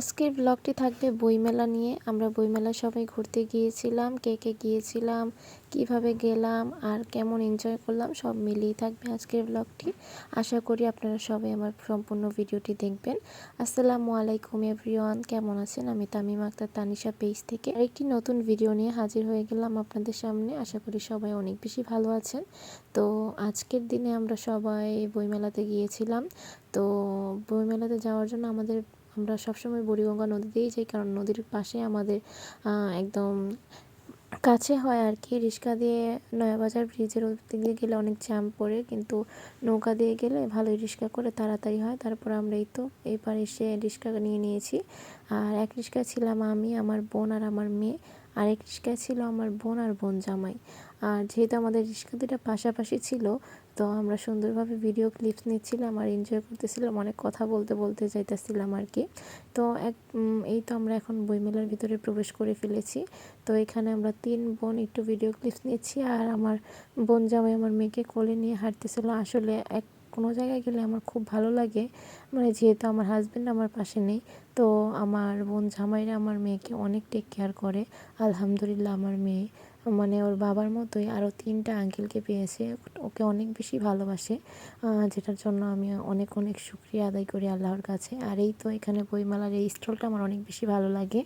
আজকের ব্লগটি থাকবে বইমেলা নিয়ে। আমরা বইমেলা সবাই ঘুরতে গিয়েছিলাম, কে কে গিয়েছিলাম, কীভাবে গেলাম, আর কেমন এনজয় করলাম, সব মিলিয়ে থাকবে আজকের ব্লগটি আশা করি আপনারা সবাই আমার সম্পূর্ণ ভিডিওটি দেখবেন। আসসালামু আলাইকুম এভরিওয়ান কেমন আছেন? আমি তামিম আক্তার, তানিশা পেজ থেকে। আরেকটি নতুন ভিডিও নিয়ে হাজির হয়ে গেলাম আপনাদের সামনে। আশা করি সবাই অনেক বেশি ভালো আছেন। তো আজকের দিনে আমরা সবাই বইমেলাতে গিয়েছিলাম। তো বইমেলাতে যাওয়ার জন্য আমাদের আমরা সবসময় বুড়িগঙ্গা নদীতেই যাই, কারণ নদীর পাশে আমাদের একদম কাছে হয় আর কি রিক্সা দিয়ে নয়াবাজার ব্রিজের দিকে গেলে অনেক জ্যাম পড়ে, কিন্তু নৌকা দিয়ে গেলে ভালোই রিক্সা করে তাড়াতাড়ি হয়। তারপর আমরা এই তো এই পারে এসে রিক্সা নিয়ে নিয়েছি। আর এক রিক্সা ছিলাম আমি, আমার বোন আর আমার মেয়ে। আরেক রিক্সায় ছিল আমার বোন আর বোন জামাই। আর যেহেতু আমাদের রিক্সা দুটা পাশাপাশি ছিল, তো আমরা সুন্দরভাবে ভিডিও ক্লিপস নিচ্ছিলাম আর এনজয় করতেছিলাম, অনেক কথা বলতে বলতে যাইতেছিলাম আর কি। তো এক এই তো আমরা এখন বইমেলার ভিতরে প্রবেশ করে ফেলেছি। তো এখানে আমরা তিন বোন একটু ভিডিও ক্লিপস নিচ্ছি আর আমার বোন জামাই আমার মেয়েকে কোলে নিয়ে হাঁটতেছিল। আসলে এক কোনো জায়গায় গেলে আমার খুব ভালো লাগে। মানে যেহেতু আমার হাজব্যান্ড আমার পাশে নেই, তো আমার বোন জামাইরা আমার মেয়েকে অনেক টেক কেয়ার করে। আলহামদুলিল্লাহ আমার মেয়ে মানে ওর বাবার মতোই আরও তিনটা আঙ্কেলকে পেয়েছে, ওকে অনেক বেশি ভালোবাসে যেটার জন্য আমি অনেক অনেক শুক্রিয়া আদায় করি আল্লাহর কাছে। আর এই তো এখানে বইমালার এই স্টলটা আমার অনেক বেশি ভালো লাগে।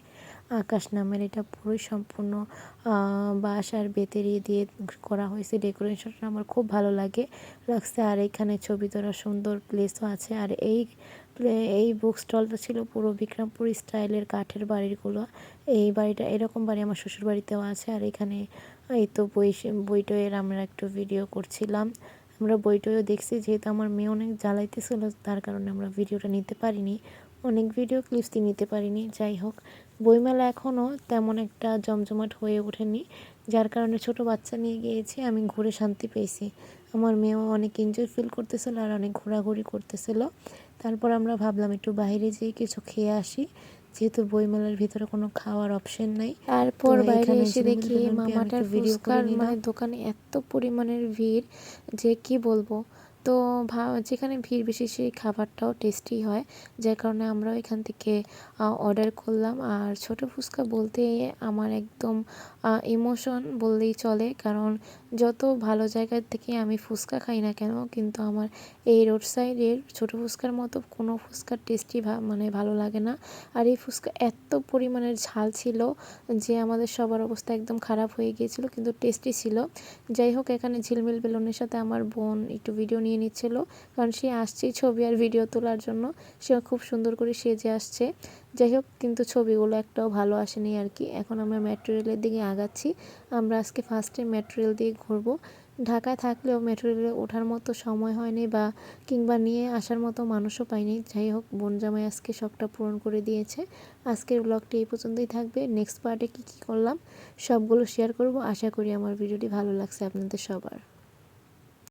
আকাশ নামের এটা পুরোই সম্পূর্ণ বাঁশ আর বেতেরি দিয়ে করা হয়েছে ডেকোরেশনটা আমার খুব ভালো লাগে। লাগছে আর এখানে ছবি তোলা সুন্দর প্লেসও আছে। আর এই এই বুক স্টলটা ছিল পুরো বিক্রমপুর স্টাইলের কাঠের বাড়িগুলো। এই বাড়িটা, এরকম বাড়ি আমার শ্বশুর বাড়িতেও আছে। আর এখানে, এই তো বই বইটয়ের আমরা একটু ভিডিও করছিলাম। আমরা বইটইও দেখছি, যেহেতু আমার মেয়ে অনেক জ্বালাইতেছিল, তার কারণে আমরা ভিডিওটা নিতে পারিনি। অনেক ভিডিও ক্লিপসই নিতে পারিনি যাই হোক। বইমেলা এখনও তেমন একটা জমজমাট হয়ে ওঠেনি যার কারণে ছোট বাচ্চা নিয়ে গিয়েছি আমি ঘুরে শান্তি পেয়েছি। আমার মেয়েও অনেক এনজয় ফিল করতেছিল আর অনেক ঘোরাঘুরি করতেছিল। তারপর আমরা ভাবলাম একটু বাইরে যেয়ে কিছু খেয়ে আসি যেহেতু বইমেলার ভিতরে কোনো খাওয়ার অপশন নাই। তারপর বাইরে এসে দেখি মামাটার ফুচকার মানে দোকানে এত পরিমাণের ভিড় যে কি বলব? তো যেখানে ভিড় বেশি সেই খাবারটাও টেস্টি হয়। যার কারণে আমরাও এখান থেকে অর্ডার করলাম। আর ছোট ফুচকা বলতে আমার একদম ইমোশন বললেই চলে। কারণ যত ভালো জায়গার থেকে আমি ফুচকা খাই না কেন, কিন্তু আমার এই রোড সাইডের ছোট ফুচকার মতো কোনো ফুচকার টেস্টি মানে ভালো লাগে না। আর এই ফুচকা এত পরিমাণের ঝাল ছিল যে আমাদের সবার অবস্থা একদম খারাপ হয়ে গিয়েছিল, কিন্তু টেস্টি ছিল। যাই হোক, এখানে ঝিলমিল বেলুনের সাথে আমার বোন একটু ভিডিও নিয়ে নিচ্ছিল। কারণ সে আসছেই ছবি আর ভিডিও তোলার জন্য। সে খুব সুন্দর করে সেজে আসছে। যাই হোক, কিন্তু ছবিগুলো একটাও ভালো আসেনি আর কি। এখন আমরা মেট্রো রেলের দিকে আগাচ্ছি। আমরা আজকে ফার্স্টে মেট্রো রেল দিয়ে ঘুরবো। ঢাকায় থাকলেও মেট্রো রেলে ওঠার মতো সময় হয়নি বা কিংবা নিয়ে আসার মতো মানুষও পাইনি। যাই হোক, বোন জামাই আজকে শখটা পূরণ করে দিয়েছে। আজকের ব্লগটি এই পর্যন্তই থাকবে। নেক্সট পার্টে কী কী করলাম, সবগুলো শেয়ার করব। আশা করি আমার ভিডিওটি ভালো লাগছে আপনাদের সবার।